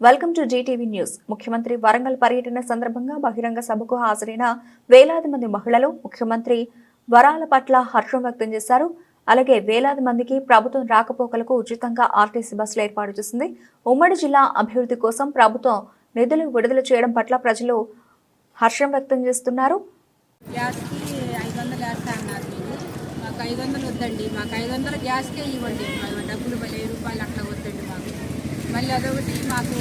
Welcome to Zee TV news. ముఖ్యమంత్రి వరంగల్ పర్యటన సందర్భంగా బహిరంగ సభకు హాజరైన వేలాది మంది మహిళలు ముఖ్యమంత్రి వరాల పట్ల హర్షం వ్యక్తం చేశారు. అలాగే వేలాది మందికి ప్రభుత్వం రాకపోకలకు ఉచితంగా ఆర్టీసీ బస్సులు ఏర్పాటు చేసింది. ఉమ్మడి జిల్లా అభివృద్ధి కోసం ప్రభుత్వం నిధులు విడుదల చేయడం పట్ల ప్రజలు హర్షం వ్యక్తం చేస్తున్నారు. గ్యాస్కి ఐదు మాకు ఐదు వందలు వద్దండి. మాకు ఐదు వందలు గ్యాస్కే ఇవ్వండి. డబ్బులు వెయ్యి రూపాయలు అట్లా వద్దండి మాకు. మళ్ళీ అదొకటి మాకు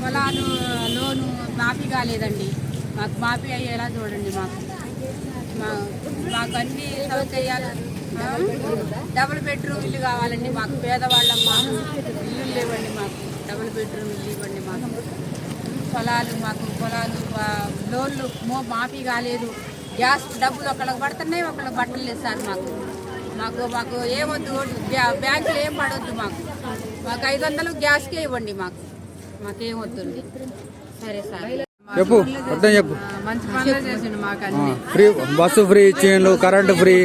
పొలాలు లోను మాఫీ కాలేదండి. మాకు మాఫీ అయ్యేలా చూడండి మాకు. మా మాకు అన్ని సౌకర్యాలు డబుల్ బెడ్రూమ్ ఇల్లు కావాలండి మాకు. పేదవాళ్ళం మాకు ఇల్లు లేవండి మాకు. డబుల్ బెడ్రూమ్ ఇల్లు ఇవ్వండి మాకు. పొలాలు మాకు పొలాలు లోన్లు మో మాఫీ కాలేదు. గ్యాస్ డబ్బులు ఒకళ్ళకి పడుతున్నాయి ఒకళ్ళకి పట్టలేదు సార్ మాకు. మాకు మాకు ఏమొద్దు బ్యా- బ్యాంకులో ఏం పడవద్దు మాకు. మాకు ఐదు వందలు గ్యాస్కే ఇవ్వండి మాకు. మాకేం వద్దండి సరే సార్. చెప్పు మొత్తం చెప్పు. మంచి పనులు చేసిండు మాకు ఆ, ఫ్రీ బస్సు ఫ్రీ ఇచ్చిండు కరెంటు ఫ్రీ.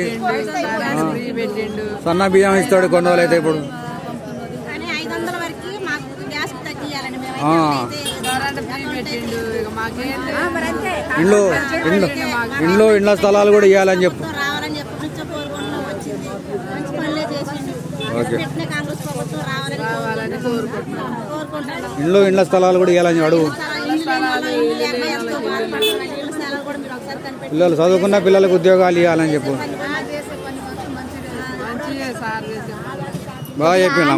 సన్న బియ్యం ఇస్తాడు కొన్ని అయితే ఇప్పుడు. కానీ ఐదు వందల వరకు మాకు గ్యాస్ తగ్గియాలండి. మేము ఆ, కరెంట్ ఫ్రీ పెట్టిండు. ఇక మాకేం ఇండ్లు ఇండ్లు ఇండ్లు ఇండ్ల స్థలాలు కూడా ఇవ్వాలని చెప్పి. కోరుకుంటున్నాం ఇండ్లు ఇండ్ల స్థలాలు కూడా ఇవ్వాలని అడుగు. పిల్లలు చదువుకున్న పిల్లలకు ఉద్యోగాలు ఇవ్వాలని చెప్పు. బాగా చెప్పినా.